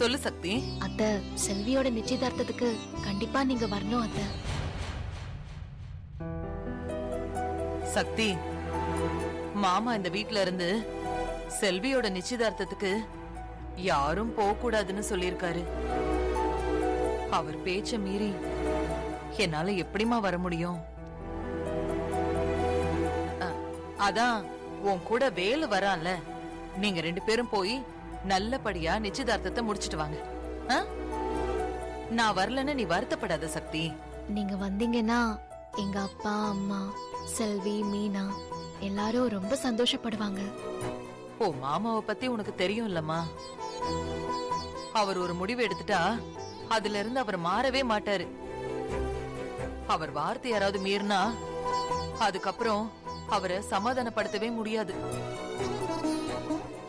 சொல்லு சக்தி. அத்த செல்வியோட நிச்சயதார்த்தத்துக்கு கண்டிப்பா நீங்க வரணும் அத்த. சக்தி மாமா இந்த வீட்ல இருந்து செல்வியோட நிச்சயதார்த்தத்துக்கு யாரும் போக கூடாதுன்னு சொல்லியிருக்காரு. அவர் பேச்ச மீறி என்னால எப்படிமா வர முடியும்? அ, அதான் உன் கூட வேலு வரான்ல. நீங்க ரெண்டு பேரும் போய் நல்லபடியா நிச்சயதார்த்தத்தை முடிச்சிட்டு வாங்க? நான் வரலன்னு நீ வருத்தப்படாத சக்தி. நீங்க வந்தீங்கன்னா எங்க அப்பா அம்மா செல்வி மீனா எல்லாரும் ரொம்ப சந்தோஷப்படுவாங்க. ஓ மாமாவை பத்தி உனக்கு தெரியும் இல்லம்மா. அவர் ஒரு முடிவு எடுத்துட்டா அதுல இருந்து அவர் மாறவே மாட்டாரு. அவர் வார்த்தை யாராவது மீறினா அதுக்கப்புறம் அவரை சமாதானப்படுத்தவே முடியாது.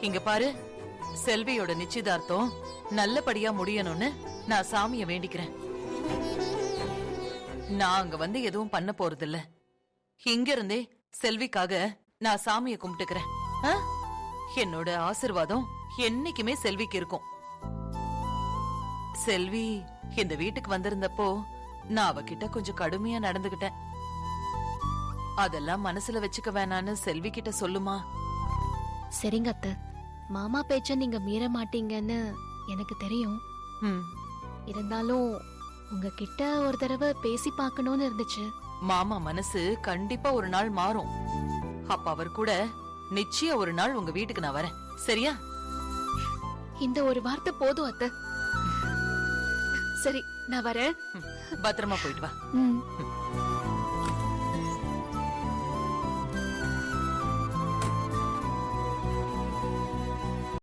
இங்க பாரு. செல்வியோட நிச்சயதார்த்தம் நல்லபடியா முடியணும்னு நான் சாமிய வேண்டிக்கிறேன். நான் அங்க வந்து எதுவும் பண்ண போறதில்ல. இங்க இருந்தே செல்விக்காக நான் சாமிய கும்பிட்டுக்கிறேன். ஆ? என்னோட ஆசிர்வாதம் என்னைக்குமே செல்விக்கு இருக்கும். செல்வி இந்த வீட்டுக்கு வந்திருந்தப்போ நான் அவகிட்ட கொஞ்சம் கடுமையா நடந்துகிட்டேன். அதெல்லாம் மனசுல வச்சுக்க வேணான்னு செல்வி கிட்ட சொல்லுமா? சரிங்க அத்த. மாமா பேச்ச நீங்க மீற மாட்டீங்கன்னு எனக்கு தெரியும். ம். இருந்தாலும் உங்ககிட்ட ஒரு தடவை பேசி பார்க்கணும்னு இருந்துச்சு. மாமா மனசு கண்டிப்பா ஒரு நாள் மாறும். அப்ப அவர் கூட நிச்சயம் ஒரு நாள் உங்க வீட்டுக்கு நான் வரேன். சரியா? இந்த ஒரு வார்த்தை போதும் அத்த. சரி நான் வரேன். பத்திரமா போயிட்டு வா. ம்.